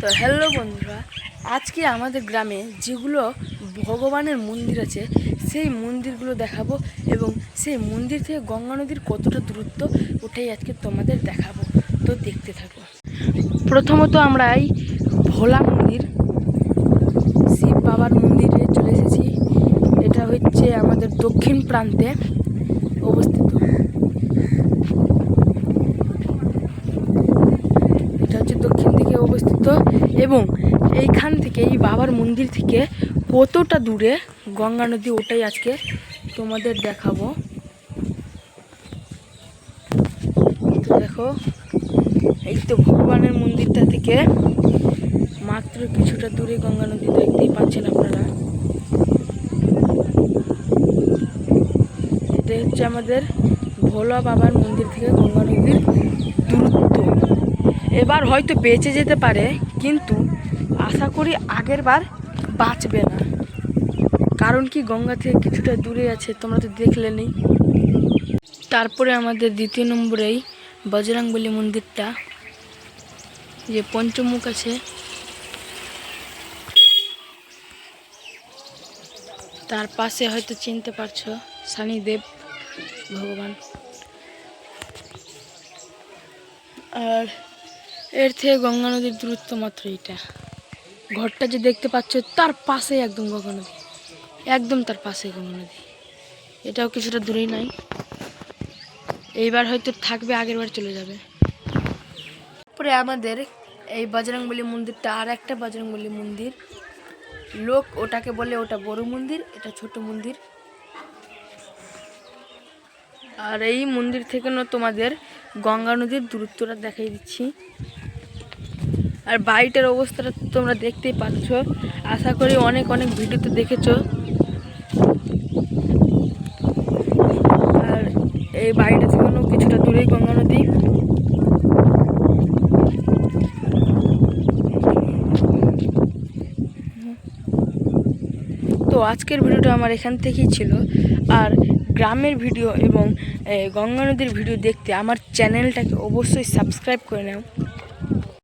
তো হ্যালো বন্ধুরা, আজকে আমাদের গ্রামে যেগুলো ভগবানের মন্দির আছে, সেই মন্দিরগুলো দেখাবো এবং সেই মন্দির থেকে গঙ্গা নদীর কতটা দূরত্ব, ওটাই আজকে তোমাদের দেখাবো। তো দেখতে থাকো। প্রথমত আমরা এই ভোলা মন্দির, শিব বাবার মন্দিরে চলে এসেছি। এটা হচ্ছে আমাদের দক্ষিণ প্রান্তে অবস্থিত এটা হচ্ছে দক্ষিণ দিকে অবস্থিত এবং এইখান থেকে, এই বাবার মন্দির থেকে কতটা দূরে? গঙ্গা নদী, ওটাই আজকে তোমাদের দেখাবো। দেখো, এই তো ভগবানের মন্দিরটা থেকে মাত্র কিছুটা দূরে গঙ্গা নদী দেখতেই পাচ্ছেন আপনারা। এটা হচ্ছে আমাদের ভোলা বাবার মন্দির থেকে গঙ্গা নদীর দূরত্ব। এবার হয়তো বেঁচে যেতে পারে কিন্তু আশা করি আগের বার বাঁচবে না। কারণ কি গঙ্গা থেকে কিছুটা দূরে আছে, তোমরা তো দেখলে নেই। তারপরে আমাদের দ্বিতীয় নম্বরেই বজরাংবলী মন্দিরটা, যে পঞ্চমুখ আছে। তার পাশে হয়তো চিনতে পারছ, শনিদেব, ভগবান। আর এর থেকে গঙ্গা নদীর দূরত্ব মাত্র এটা ঘরটা যে দেখতে পাচ্ছ, তার পাশে একদম গঙ্গা নদী। একদম তার পাশে গঙ্গা নদী। এটাও কিছুটা দূরেই নাই। এইবার হয়তো থাকবে, আগের বার চলে যাবে। তারপরে আমাদের এই বজরংবলী মন্দিরটা আর একটা বজরংবলী মন্দির। লোক ওটাকে বলে ওটা বড় মন্দির, এটা ছোট মন্দির। আর এই মন্দির থেকে তোমাদের গঙ্গা নদীর দূরত্বটা দেখাই দিচ্ছি। আর বাড়িটার অবস্থাটা তোমরা দেখতেই পাচ্ছ। আশা করি অনেক অনেক ভিডিওতে দেখেছ। আর এই বাড়িটা থেকে কিছুটা দূরেই গঙ্গা নদী। তো আজকের ভিডিওটা আমার এখান থেকেই ছিল। আর গ্রামের ভিডিও এবং গঙ্গা নদীর ভিডিও দেখতে আমার চ্যানেলটাকে অবশ্যই সাবস্ক্রাইব করে নাও।